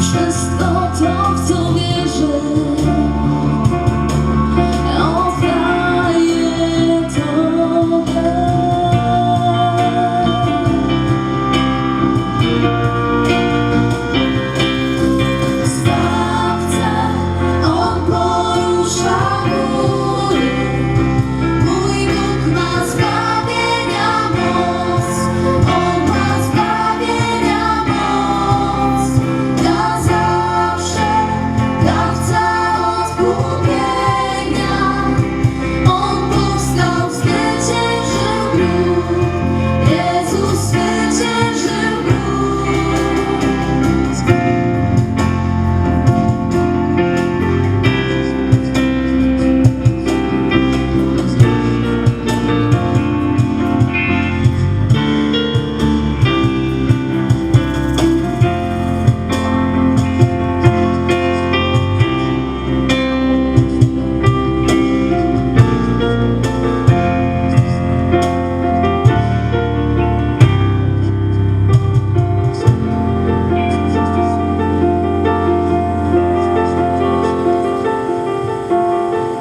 Wszystko to, co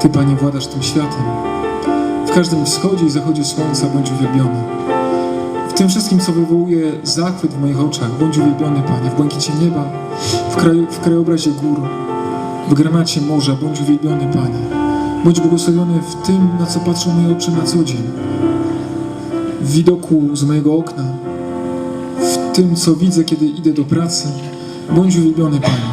Panie, władasz tym światem. W każdym wschodzie i zachodzie słońca bądź uwielbiony. W tym wszystkim, co wywołuje zachwyt w moich oczach, bądź uwielbiony, Panie, w błękicie nieba, w, w krajobrazie gór, w granacie morza, bądź uwielbiony, Panie. Bądź błogosławiony w tym, na co patrzą moje oczy na co dzień. W widoku z mojego okna, w tym, co widzę, kiedy idę do pracy. Bądź uwielbiony, Panie.